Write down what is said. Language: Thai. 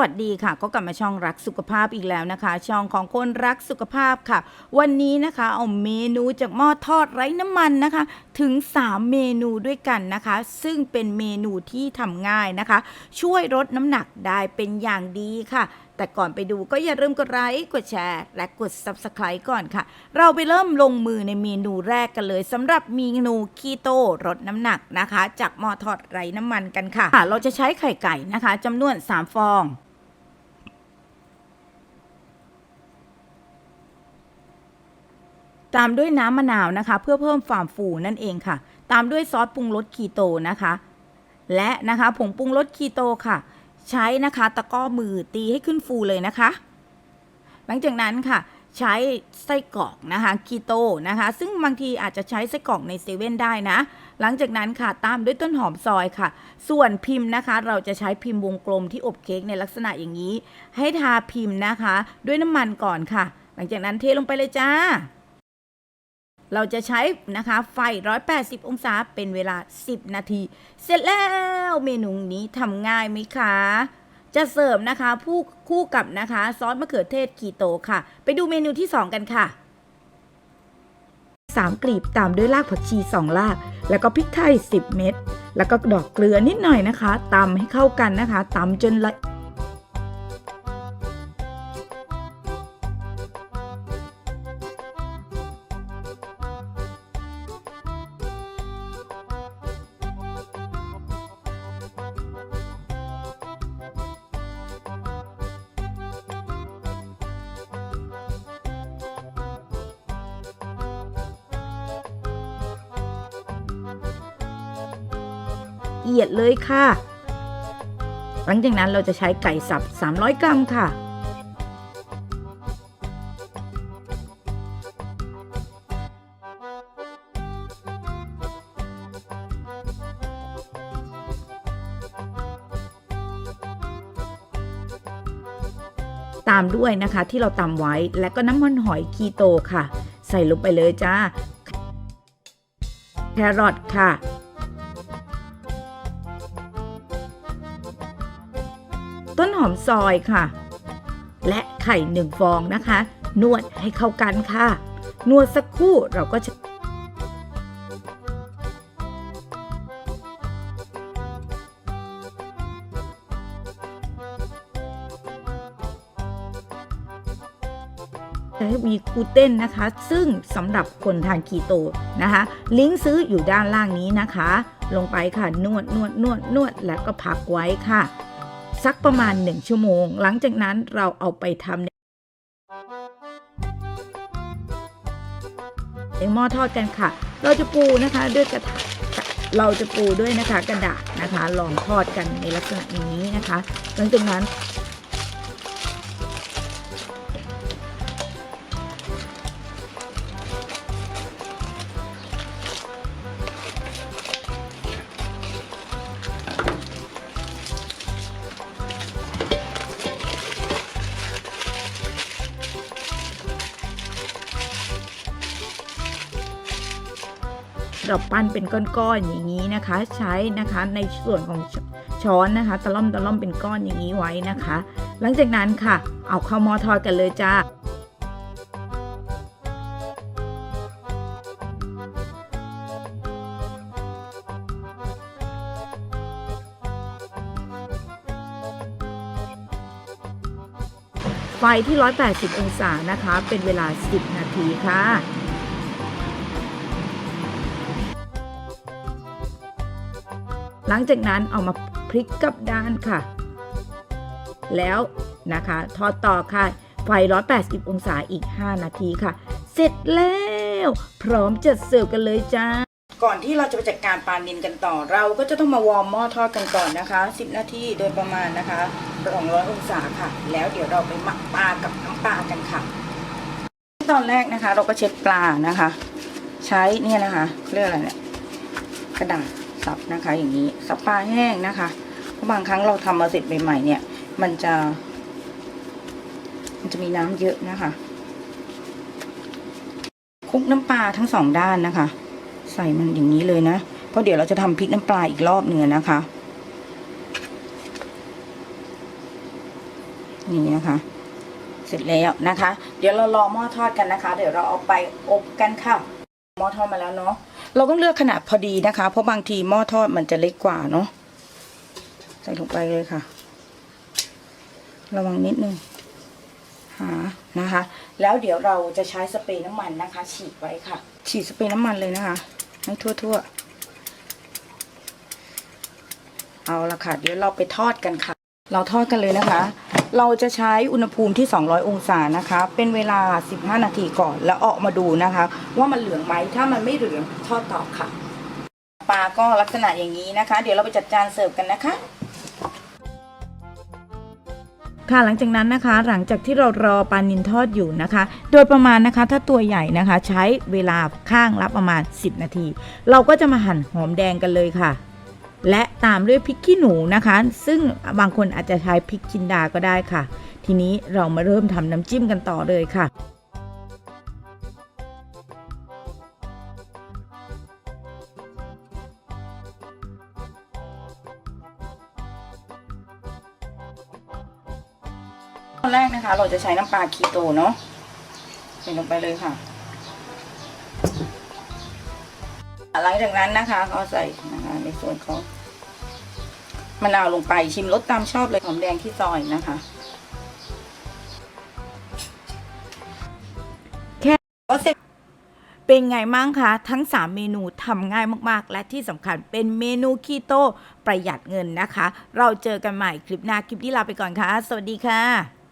วัสดีค่ะ ก็กลับมาช่องรักสุขภาพอีกแล้วนะคะ ช่องของคนรักสุขภาพค่ะ วันนี้นะคะเอาเมนูจากหม้อทอดไร้น้ำมันนะคะ ถึง 3 เมนูด้วยกันนะคะ ซึ่งเป็นเมนูที่ทำง่ายนะคะ ช่วยลดน้ำหนักได้เป็นอย่างดีค่ะ แต่ก่อนไปดูก็อย่าลืมกดไลค์กดแชร์ และกด Subscribe ก่อนค่ะ เราไปเริ่มลงมือในเมนูแรกกันเลยสำหรับเมนูคีโตลดน้ำหนักนะคะ จากหม้อทอดไร้น้ำมันกันค่ะค่ะเราจะใช้ไข่ไก่นะคะจำนวน 3 ฟอง ตามด้วยน้ำมะนาวนะคะ เพื่อเพิ่มความฟูนั่นเองค่ะ ตามด้วยซอสปรุงรสคีโตนะคะ และนะคะผงปรุงรสคีโตค่ะ ใช้นะคะตะก้อมือตีให้ขึ้นฟูเลยนะคะ หลังจากนั้นค่ะใช้ไส้กรอกนะคะคีโตนะคะ ซึ่งบางทีอาจจะใช้ไส้กรอกในเซเว่นได้นะ หลังจากนั้นค่ะตามด้วยต้นหอมซอยค่ะ ส่วนพิมพ์นะคะ เราจะใช้พิมพ์วงกลมที่อบเค้กในลักษณะอย่างนี้ ให้ทาพิมพ์นะคะ ด้วยน้ำมันก่อนค่ะ หลังจากนั้นเทลงไปเลยจ้า เราจะใช้นะคะไฟ 180 องศาเป็นเวลา 10 นาที เสร็จแล้วเมนูนี้ทำง่ายไหมคะ จะเสิร์ฟนะคะผู้คู่กับนะคะ ซอสมะเขือเทศคีโตค่ะ ไปดูเมนูที่ 2 กันค่ะ3กลีบตามด้วยรากผักชี 2 ราก แล้วก็พริกไทย 10 เม็ด แล้วก็ดอกเกลือนิดหน่อยนะคะตำให้เข้ากันนะคะตำจนละ เอียดเลยค่ะ หลังจากนั้นเราจะใช้ไก่สับ 300 กรัมค่ะ ตามด้วยนะคะที่เราตำไว้และก็น้ำมันหอยคีโตค่ะ ใส่ลงไปเลยจ้าแครอทค่ะ อมซอยค่ะ และไข่หนึ่งฟองนะคะ นวดให้เข้ากันค่ะ นวดสักครู่เราก็จะใช้มีกูเต้นนะคะ ซึ่งสำหรับคนทานคีโตนะคะ ลิงก์ซื้ออยู่ด้านล่างนี้นะคะ ลงไปค่ะนวดนวดนวดนวดแล้วก็พักไว้ค่ะ สักประมาณ 1 ชั่วโมง หลังจากนั้นเราเอาไปทำในหม้อทอดกันค่ะ เราจะปูนะคะด้วยกระทะเราจะปูด้วยนะคะกระดาษนะคะลองทอดกันในลักษณะนี้นะคะ หลังจากนั้น เราปั้นเป็นก้อนๆอย่างนี้นะคะ ใช้นะคะในส่วนของชช้อนนะคะ ตะล่อมตะล่อมเป็นก้อนอย่างนี้ไว้นะคะ หลังจากนั้นค่ะ เอาเข้าหม้อทอดกันเลยจ้าไฟที่ 180 องศานะคะ เป็นเวลา 10 นาทีค่ะ หลังจากนั้นเอามาพลิกกลับด้านค่ะ แล้วนะคะทอดต่อค่ะไฟ180 องศาอีก 5 นาทีค่ะ เสร็จแล้ว พร้อมจะเสิร์ฟกันเลยจ้า ก่อนที่เราจะไปจัดการปลานินกันต่อ เราก็จะต้องมาวอร์มหม้อทอดกันก่อนนะคะ 10 นาทีโดยประมาณนะคะ200องศาค่ะ แล้วเดี๋ยวเราไปหมักปลากับน้ำปลากันค่ะตอนแรกนะคะ เราก็เช็ดปลานะคะ ใช้เนี่ยนะคะเขาเรียกอะไรเนี่ยกระดาษ ซับนะคะ อย่างนี้ซับปลาแห้งนะคะเพราะบางครั้งเราทำมาเสร็จใหม่ๆเนี่ย มันจะ มันจะมีน้ำเยอะนะคะ คุกน้ำปลาทั้งสองด้านนะคะ ใส่มันอย่างนี้เลยนะเพราะเดี๋ยวเราจะทำพริกน้ำปลาอีกรอบหนึ่งนะคะนี่นะคะเสร็จแล้วนะคะ เดี๋ยวเรารอหม้อทอดกันนะคะ เดี๋ยวเราเอาไปอบกันค่ะหม้อทอดมาแล้วเนาะ เราต้องเลือกขนาดพอดีนะคะ เพราะบางทีหม้อทอดมันจะเล็กกว่าเนาะใส่ลงไปเลยค่ะ ระวังนิดนึงหานะคะ แล้วเดี๋ยวเราจะใช้สเปรย์น้ำมันนะคะ ฉีดไว้ค่ะ ฉีดสเปรย์น้ำมันเลยนะคะ ให้ทั่วๆ เอาละค่ะ เดี๋ยวเราไปทอดกันค่ะ เราทอดกันเลยนะคะ เราจะใช้อุณหภูมิที่ 200 องศานะคะ เป็นเวลา 15 นาทีก่อนแล้วออกมาดูนะคะ ว่ามันเหลืองไหมถ้ามันไม่เหลืองทอดต่อค่ะ ปลาก็ลักษณะอย่างนี้นะคะ เดี๋ยวเราไปจัดจานเสิร์ฟกันนะคะค่ะหลังจากนั้นนะคะหลังจากที่เรารอปลานินทอดอยู่นะคะ โดยประมาณนะคะถ้าตัวใหญ่นะคะ ใช้เวลาข้างละประมาณ 10 นาที เราก็จะมาหั่นหอมแดงกันเลยค่ะ และตามด้วยพริกขี้หนูนะคะ ซึ่งบางคนอาจจะใช้พริกจินดาก็ได้ค่ะ ทีนี้เรามาเริ่มทำน้ำจิ้มกันต่อเลยค่ะตอนแรกนะคะ เราจะใช้น้ำปลาคีโตเนาะใส่ลงไปเลยค่ะ หลังจากนั้นนะคะก็ใส่นะคะในส่วนของมะนาวลงไปชิมรสตามชอบเลยหอมแดงที่ซอยนะคะ แค่ก็เสร็จเป็นไงมั่งคะ ทั้ง 3 เมนูทำง่ายมาก ๆ และที่สำคัญเป็นเมนูคีโตประหยัดเงินนะคะ เราเจอกันใหม่คลิปหน้า คลิปนี้ลาไปก่อนค่ะ สวัสดีค่ะ